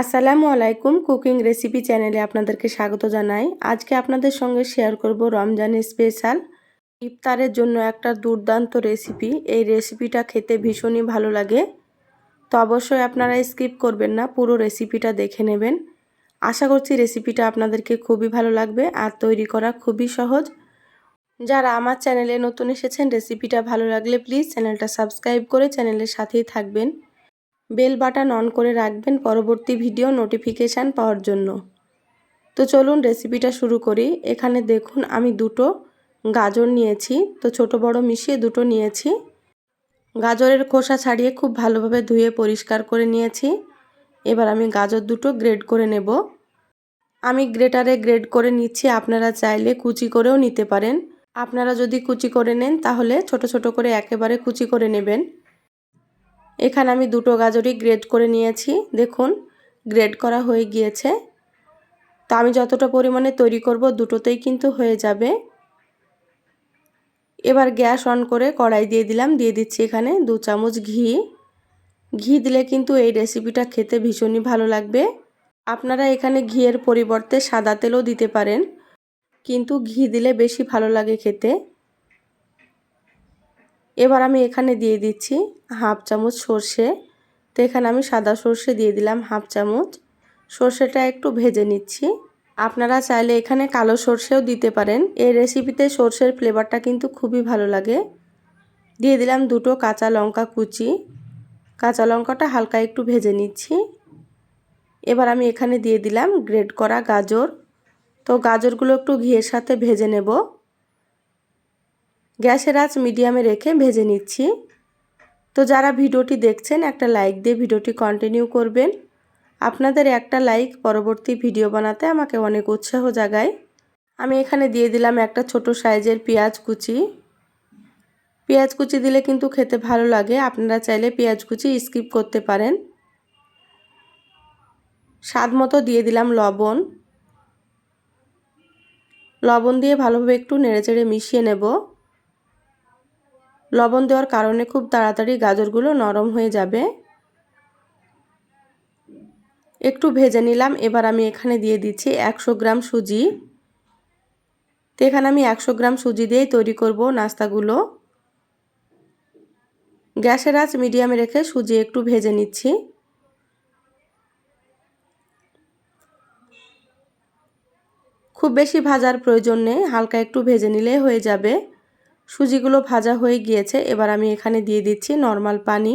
আসসালামু আলাইকুম cooking recipe চ্যানেলে আপনাদেরকে স্বাগত জানাই। আজকে আপনাদের সঙ্গে শেয়ার করব রমজানের স্পেশাল ইফতারের জন্য একটা দুর্দান্ত রেসিপি। এই রেসিপিটা খেতে ভীষণই ভালো লাগে। তো অবশ্যই আপনারা স্কিপ করবেন না, পুরো রেসিপিটা দেখে নেবেন। আশা করছি রেসিপিটা আপনাদেরকে খুবই ভালো লাগবে আর তৈরি করা খুবই সহজ। যারা আমার চ্যানেলে নতুন এসেছেন, রেসিপিটা ভালো লাগলে প্লিজ চ্যানেলটা সাবস্ক্রাইব করে চ্যানেলের সাথেই থাকবেন। বেল বাটন অন করে রাখবেন পরবর্তী ভিডিও নোটিফিকেশান পাওয়ার জন্য। তো চলুন রেসিপিটা শুরু করি। এখানে দেখুন, আমি দুটো গাজর নিয়েছি। তো ছোট বড় মিশিয়ে দুটো নিয়েছি। গাজরের খোসা ছাড়িয়ে খুব ভালোভাবে ধুয়ে পরিষ্কার করে নিয়েছি। এবার আমি গাজর দুটো গ্রেড করে নেব। আমি গ্রেটারে গ্রেড করে নিচ্ছি, আপনারা চাইলে কুচি করেও নিতে পারেন। আপনারা যদি কুচি করে নেন, তাহলে ছোট ছোট করে একেবারে কুচি করে নেবেন। এখানে আমি দুটো গাজরই গ্রেড করে নিয়েছি। দেখুন গ্রেড করা হয়ে গিয়েছে। তো আমি যতটা পরিমাণে তৈরি করব দুটোতেই কিন্তু হয়ে যাবে। এবার গ্যাস অন করে কড়াই দিয়ে দিলাম। দিয়ে দিচ্ছি এখানে দু চামচ ঘি। ঘি দিলে কিন্তু এই রেসিপিটা খেতে ভীষণই ভালো লাগবে। আপনারা এখানে ঘিয়ের পরিবর্তে সাদা তেলও দিতে পারেন। কিন্তু ঘি দিলে বেশি ভালো লাগে খেতে। এবার আমি এখানে দিয়ে দিচ্ছি হাফ চামচ সর্ষে। তো এখানে আমি সাদা সর্ষে দিয়ে দিলাম হাফ চামচ। সর্ষেটা একটু ভেজে নিচ্ছি। আপনারা চাইলে এখানে কালো সর্ষেও দিতে পারেন। এই রেসিপিতে সর্ষের ফ্লেভারটা কিন্তু খুবই ভালো লাগে। দিয়ে দিলাম দুটো কাঁচা লঙ্কা কুচি। কাঁচা লঙ্কাটা হালকা একটু ভেজে নিচ্ছি। এবার আমি এখানে দিয়ে দিলাম গ্রেড করা গাজর। তো গাজরগুলো একটু ঘিয়ের সাথে ভেজে নেব। গ্যাসের আঁচ মিডিয়ামে রেখে ভেজে নিচ্ছি। তো যারা ভিডিওটি দেখছেন, একটা লাইক দিয়ে ভিডিওটি কন্টিনিউ করবেন। আপনাদের একটা লাইক পরবর্তী ভিডিও বানাতে আমাকে অনেক উৎসাহ জাগায়। আমি এখানে দিয়ে দিলাম একটা ছোট সাইজের পেঁয়াজ কুচি। পেঁয়াজ কুচি দিলে কিন্তু খেতে ভালো লাগে, আপনারা চাইলে পেঁয়াজ কুচি স্কিপ করতে পারেন। স্বাদ মতো দিয়ে দিলাম লবণ। লবণ দিয়ে ভালোভাবে একটু নেড়েচেড়ে মিশিয়ে নেব। লবণ দেওয়ার কারণে খুব তাড়াতাড়ি গাজরগুলো নরম হয়ে যাবে। একটু ভেজে নিলাম। এবার আমি এখানে দিয়ে দিচ্ছি একশো গ্রাম সুজি। তো এখানে আমি একশো গ্রাম সুজি দিয়েই তৈরি করব নাস্তাগুলো। গ্যাসের আঁচ মিডিয়ামে রেখে সুজি একটু ভেজে নিচ্ছি। খুব বেশি ভাজার প্রয়োজন নেই, হালকা একটু ভেজে নিলে হয়ে যাবে। সুজিগুলো ভাজা হয়ে গিয়েছে। এবার আমি এখানে দিয়ে দিচ্ছি নর্মাল পানি।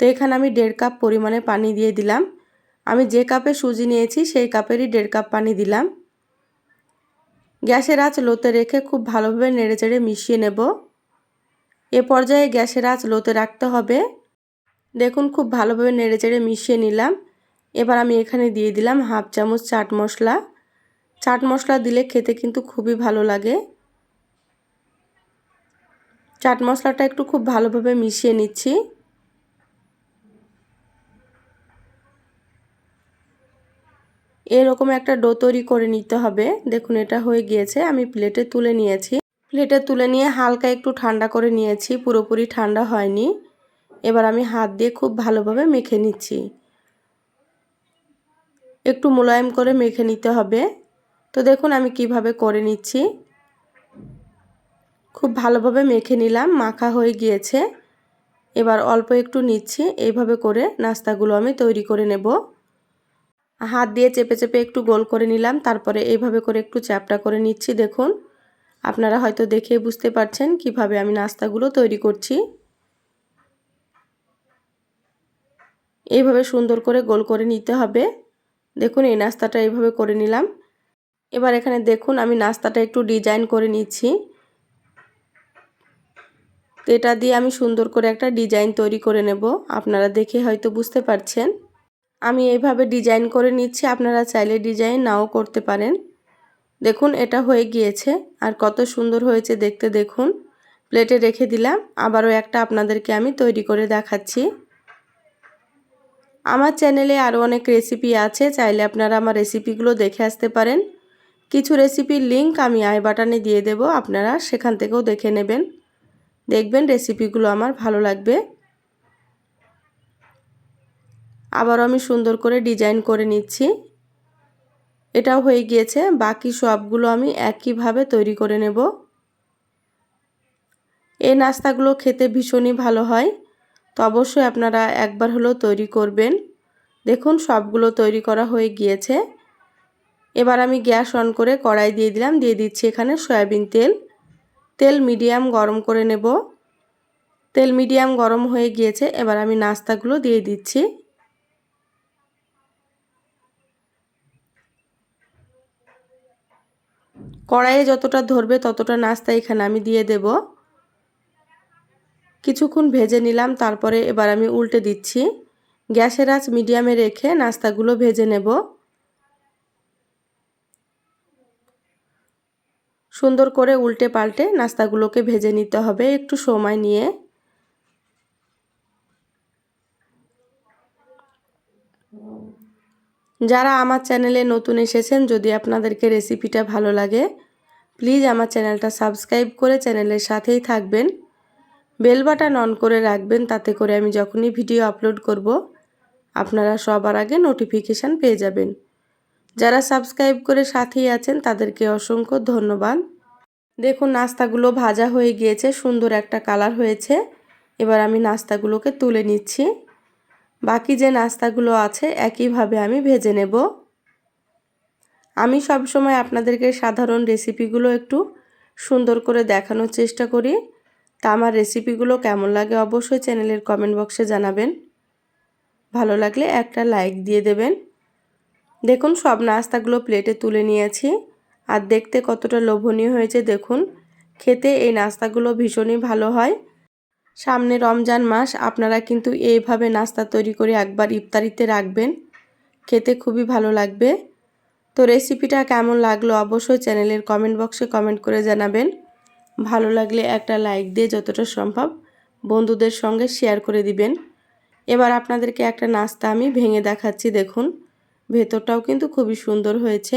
তো এখানে আমি দেড় কাপ পরিমাণে পানি দিয়ে দিলাম। আমি যে কাপে সুজি নিয়েছি, সেই কাপেরই দেড় কাপ পানি দিলাম। গ্যাসের আঁচ লোতে রেখে খুব ভালোভাবে নেড়েচেড়ে মিশিয়ে নেব। এ পর্যায়ে গ্যাসের আঁচ লোতে রাখতে হবে। দেখুন, খুব ভালোভাবে নেড়েচেড়ে মিশিয়ে নিলাম। এবার আমি এখানে দিয়ে দিলাম হাফ চামচ চাট মশলা। চাট মশলা দিলে খেতে কিন্তু খুবই ভালো লাগে। চাট মশলাটা একটু খুব ভালোভাবে মিশিয়ে নিচ্ছি। এরকম একটা ডো তৈরি করে নিতে হবে। দেখুন, এটা হয়ে গিয়েছে, আমি প্লেটে তুলে নিয়েছি। প্লেটে তুলে নিয়ে হালকা একটু ঠান্ডা করে নিয়েছি, পুরোপুরি ঠান্ডা হয়নি। এবার আমি হাত দিয়ে খুব ভালোভাবে মেখে নিচ্ছি। একটু মোলায়েম করে মেখে নিতে হবে। তো দেখুন, আমি কীভাবে করে নিচ্ছি। খুব ভালোভাবে মেখে নিলাম, মাখা হয়ে গিয়েছে। এবার অল্প একটু নিচ্ছি, এইভাবে করে নাস্তাগুলো আমি তৈরি করে নেব। হাত দিয়ে চেপে চেপে একটু গোল করে নিলাম, তারপরে এইভাবে করে একটু চ্যাপটা করে নিচ্ছি, দেখুন। আপনারা হয়তো দেখে বুঝতে পারছেন কীভাবে আমি নাস্তাগুলো তৈরি করছি। এইভাবে সুন্দর করে গোল করে নিতে হবে। দেখুন, এই নাস্তাটা এইভাবে করে নিলাম। এবার এখানে দেখুন, আমি নাস্তাটা একটু ডিজাইন করে নিচ্ছি। তো এটা দিয়ে আমি সুন্দর করে একটা ডিজাইন তৈরি করে নেব। আপনারা দেখে হয়তো বুঝতে পারছেন। আমি এইভাবে ডিজাইন করে নিচ্ছি। আপনারা চাইলে ডিজাইন নাও করতে পারেন। দেখুন, এটা হয়ে গিয়েছে। আর কত সুন্দর হয়েছে দেখতে দেখুন। প্লেটে রেখে দিলাম। আবারও একটা আপনাদেরকে আমি তৈরি করে দেখাচ্ছি। আমার চ্যানেলে আরও অনেক রেসিপি আছে। চাইলে আপনারা আমার রেসিপিগুলো দেখে আসতে পারেন। কিছু রেসিপির লিঙ্ক আমি আই বাটনে দিয়ে দেব। আপনারা সেখান থেকেও দেখে নেবেন। দেখবেন রেসিপিগুলো আমার ভালো লাগবে। আবারও আমি সুন্দর করে ডিজাইন করে নিচ্ছি। এটাও হয়ে গিয়েছে, বাকি সবগুলো আমি একইভাবে তৈরি করে নেব। এই নাস্তাগুলো খেতে ভীষণই ভালো হয়, তো অবশ্যই আপনারা একবার হলেও তৈরি করবেন। দেখুন, সবগুলো তৈরি করা হয়ে গিয়েছে। এবার আমি গ্যাস অন করে কড়াই দিয়ে দিলাম, দিয়ে দিচ্ছি এখানে সয়াবিন তেল। তেল মিডিয়াম গরম করে নেব। তেল মিডিয়াম গরম হয়ে গিয়েছে, এবার আমি নাস্তাগুলো দিয়ে দিচ্ছি। কড়াইয়ে যতটা ধরবে ততটা নাস্তা এখানে আমি দিয়ে দেব। কিছুক্ষণ ভেজে নিলাম, তারপরে এবার আমি উল্টে দিচ্ছি। গ্যাসের আঁচ মিডিয়ামে রেখে নাস্তাগুলো ভেজে নেব। সুন্দর করে উল্টে পাল্টে নাস্তাগুলোকে ভেজে নিতে হবে। একটু সময় নিয়ে। যারা আমার চ্যানেলে নতুন এসেছেন, যদি আপনাদেরকে রেসিপিটা ভালো লাগে, প্লিজ আমার চ্যানেলটা সাবস্ক্রাইব করে চ্যানেলের সাথেই থাকবেন। বেল বাটন অন করে রাখবেন, তাতে করে আমি যখনই ভিডিও আপলোড করব, আপনারা সবার আগে নোটিফিকেশান পেয়ে যাবেন। যারা সাবস্ক্রাইব করে সাথেই আছেন, তাদেরকে অসংখ্য ধন্যবাদ। দেখুন, নাস্তাগুলো ভাজা হয়ে গিয়েছে, সুন্দর একটা কালার হয়েছে। এবার আমি নাস্তাগুলোকে তুলে নিচ্ছি। বাকি যে নাস্তাগুলো আছে, একইভাবে আমি ভেজে নেব। আমি সব সময় আপনাদেরকে সাধারণ রেসিপিগুলো একটু সুন্দর করে দেখানোর চেষ্টা করি। তা আমার রেসিপিগুলো কেমন লাগে অবশ্যই চ্যানেলের কমেন্ট বক্সে জানাবেন। ভালো লাগলে একটা লাইক দিয়ে দেবেন। দেখুন, সব নাস্তাগুলো প্লেটে তুলে নিয়েছি। আর দেখতে কতটা লোভনীয় হয়েছে, দেখুন। খেতে এই নাস্তাগুলো ভীষণই ভালো হয়। সামনে রমজান মাস, আপনারা কিন্তু এইভাবে নাস্তা তৈরি করে একবার ইফতারিতে রাখবেন। খেতে খুবই ভালো লাগবে। তো রেসিপিটা কেমন লাগল অবশ্যই চ্যানেলের কমেন্ট বক্সে কমেন্ট করে জানাবেন। ভালো লাগলে একটা লাইক দিয়ে যতটা সম্ভব বন্ধুদের সঙ্গে শেয়ার করে দিবেন। এবার আপনাদেরকে একটা নাস্তা আমি ভেঙে দেখাচ্ছি, দেখুন। ভেতরটাও কিন্তু খুবই সুন্দর হয়েছে।